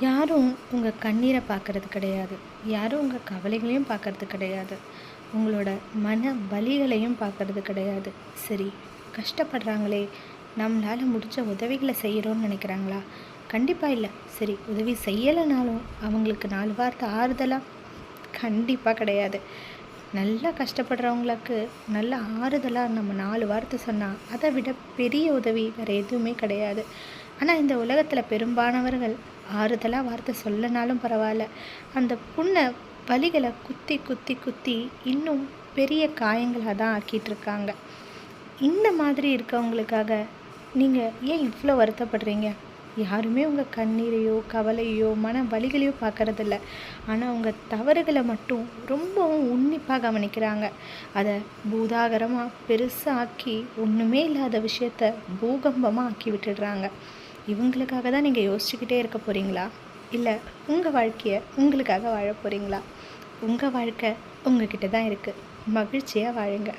யாரும் உங்கள் கண்ணீரை பார்க்கறது கிடையாது. யாரும் உங்கள் கவலைகளையும் பார்க்கறது கிடையாது. உங்களோட மன வலிகளையும் பார்க்கறது கிடையாது. சரி கஷ்டப்படுறாங்களே நம்மளால் முடித்த உதவிகளை செய்கிறோன்னு நினைக்கிறாங்களா? கண்டிப்பாக இல்லை. சரி உதவி செய்யலைனாலும் அவங்களுக்கு நாலு வார்த்தை ஆறுதலாக கண்டிப்பாக கிடையாது. நல்லா கஷ்டப்படுறவங்களுக்கு நல்ல ஆறுதலாக நம்ம நாலு வார்த்தை சொன்னால் அதை விட பெரிய உதவி வேறு எதுவுமே கிடையாது. ஆனால் இந்த உலகத்தில் பெரும்பாலானவர்கள் ஆறுதலாக வார்த்தை சொல்லனாலும் பரவாயில்ல. அந்த புண்ணை வலிகளை குத்தி குத்தி குத்தி இன்னும் பெரிய காயங்களாக தான் ஆக்கிட்டு இருக்காங்க இந்த மாதிரி இருக்கவங்களுக்காக நீங்கள் ஏன் இவ்வளோ வருத்தப்படுறீங்க? யாருமே உங்கள் கண்ணீரையோ கவலையோ மன வலிகளையோ பார்க்கறதில்ல. ஆனால் அவங்க தவறுகளை மட்டும் ரொம்பவும் உன்னிப்பாக கவனிக்கிறாங்க. அதை பூதாகரமாக பெருசாக ஆக்கி ஒன்றுமே இல்லாத விஷயத்த பூகம்பமாக ஆக்கி விட்டுடுறாங்க. இவங்களுக்காக தான் நீங்கள் யோசிச்சுக்கிட்டே இருக்க போகிறீங்களா இல்லை உங்கள் வாழ்க்கையை உங்களுக்காக வாழ போகிறீங்களா உங்கள் வாழ்க்கை உங்ககிட்ட தான் இருக்குது மகிழ்ச்சியாக வாழுங்க.